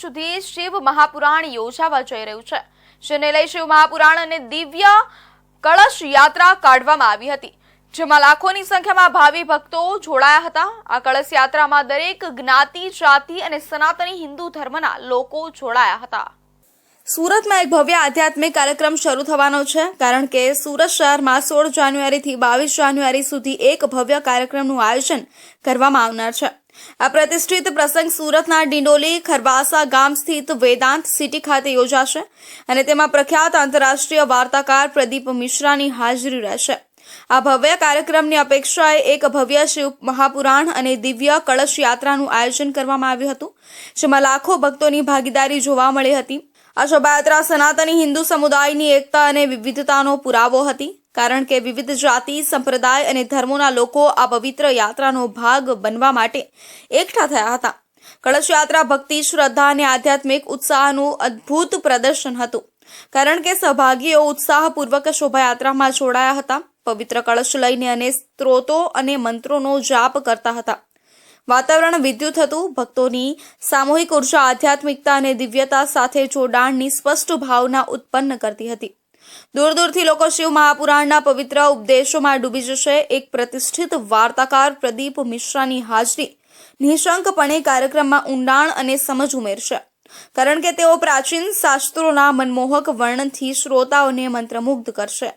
સુધી શિવ મહાપુરાણ યોજાવા જઈ રહ્યું છે. જેને લઈ શિવ મહાપુરાણ અને દિવ્ય કળશ યાત્રા કાઢવામાં આવી હતી. જેમાં લાખોની સંખ્યામાં ભાવિ ભક્તો જોડાયા હતા. આ કળશ યાત્રામાં દરેક જ્ઞાતિ, જાતિ અને સનાતની હિન્દુ ધર્મના લોકો જોડાયા હતા. સુરતમાં એક ભવ્ય આધ્યાત્મિક કાર્યક્રમ શરૂ થવાનો છે, કારણ કે સુરત શહેરમાં સોળ જાન્યુઆરીથી બાવીસ જાન્યુઆરી સુધી એક ભવ્ય કાર્યક્રમનું આયોજન કરવામાં આવનાર છે. આ પ્રતિષ્ઠિત પ્રસંગ સુરતના ડિંડોલી ખરવાસા ગામ સ્થિત વેદાંત સિટી ખાતે યોજાશે અને તેમાં પ્રખ્યાત આંતરરાષ્ટ્રીય વાર્તાકાર પ્રદીપ મિશ્રાની હાજરી રહેશે. આ ભવ્ય કાર્યક્રમની અપેક્ષાએ એક ભવ્ય શિવ મહાપુરાણ અને દિવ્ય કળશ યાત્રાનું આયોજન કરવામાં આવ્યું હતું, જેમાં લાખો ભક્તોની ભાગીદારી જોવા મળી હતી. આ શોભાયાત્રા સનાતની હિન્દુ સમુદાયની એકતા અને વિવિધતાનો પુરાવો હતી. કારણ કે વિવિધ જાતિ, સંપ્રદાય અને ધર્મોના લોકો આ પવિત્ર યાત્રાનો ભાગ બનવા માટે એકઠા થયા હતા. કળશ યાત્રા ભક્તિ, શ્રદ્ધા અને આધ્યાત્મિક ઉત્સાહનું અદ્ભુત પ્રદર્શન હતું. કારણ કે સહભાગીઓ ઉત્સાહપૂર્વક શોભાયાત્રામાં જોડાયા હતા. પવિત્ર કળશ લઈને અને સ્ત્રોતો અને મંત્રોનો જાપ કરતા હતા. વાતાવરણ વિદ્યુત હતું. ભક્તોની સામૂહિક ઊર્જા, આધ્યાત્મિકતા અને દિવ્યતા સાથે જોડાણની સ્પષ્ટ ભાવના ઉત્પન્ન કરતી હતી. દૂર દૂરથી લોકો શિવ મહાપુરાણના પવિત્ર ઉપદેશોમાં ડૂબી જશે. એક પ્રતિષ્ઠિત વાર્તાકાર પ્રદીપ મિશ્રાની હાજરી નિઃશંકપણે કાર્યક્રમમાં ઊંડાણ અને સમજ ઉમેરશે. કારણ કે તેઓ પ્રાચીન શાસ્ત્રોના મનમોહક વર્ણનથી શ્રોતાઓને મંત્રમુગ્ધ કરશે.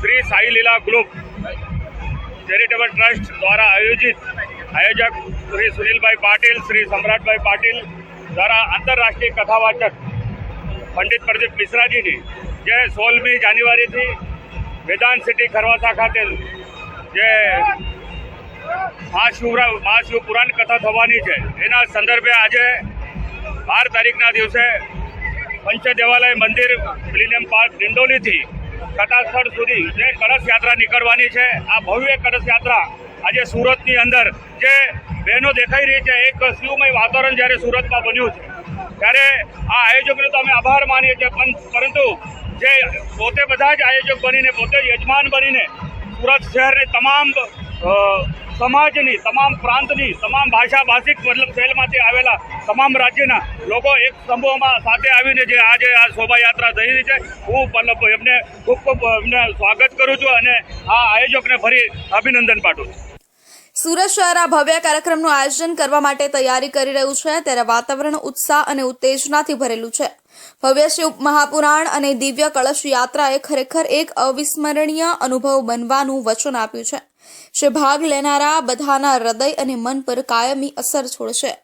શ્રી સાઈ લીલા ગ્રુપ ચેરિટેબલ ટ્રસ્ટ દ્વારા આયોજિત આયોજક શ્રી સુનિલભાઈ પાટીલ, શ્રી સમ્રાટભાઈ પાટીલ દ્વારા આંતરરાષ્ટ્રીય કથાવાચક પંડિત પ્રદીપ મિશ્રાજીની જે સોળમી જાન્યુઆરીથી વેદાંત સિટી ખરવાસા ખાતે જે મહાશિવરા મહાશિવ પુરાણ કથા થવાની છે, એના સંદર્ભે આજે બાર તારીખના દિવસે પંચ દેવાલય મંદિર, મિલિનિયમ પાર્ક, ડિંડોલીથી કથા સ્થળ સુધી જે કળશ યાત્રા નીકળવાની છે, આ ભવ્ય કળશ યાત્રા આજે સુરતની અંદર જે બહેનો દેખાઈ રહી છે, એક શિવમય વાતાવરણ જ્યારે સુરતમાં બન્યું છે, ત્યારે આ આયોજકનો તો અમે આભાર માનીએ છીએ. પણ પરંતુ જે પોતે બધા જ આયોજક બનીને, પોતે યજમાન બનીને સુરત શહેરની તમામ સમાજની, તમામ પ્રાંતની, તમામ ભાષા ભાષિક મતલબ શહેરમાંથી આવેલા તમામ રાજ્યના લોકો એક સમૂહમાં સાથે આવીને જે આજે આ શોભાયાત્રા થઈ રહી છે, હું મતલબ એમને ખૂબ ખૂબ એમને સ્વાગત કરું છું અને આ આયોજકને ફરી અભિનંદન પાઠવું છું. સુરત શહેર આ ભવ્ય કાર્યક્રમનું આયોજન કરવા માટે તૈયારી કરી રહ્યું છે. ત્યારે વાતાવરણ ઉત્સાહ અને ઉત્તેજનાથી ભરેલું છે. ભવ્ય શિવ મહાપુરાણ અને દિવ્ય કળશ યાત્રાએ ખરેખર એક અવિસ્મરણીય અનુભવ બનવાનું વચન આપ્યું છે. જે ભાગ લેનારા બધાના હૃદય અને મન પર કાયમી અસર છોડશે.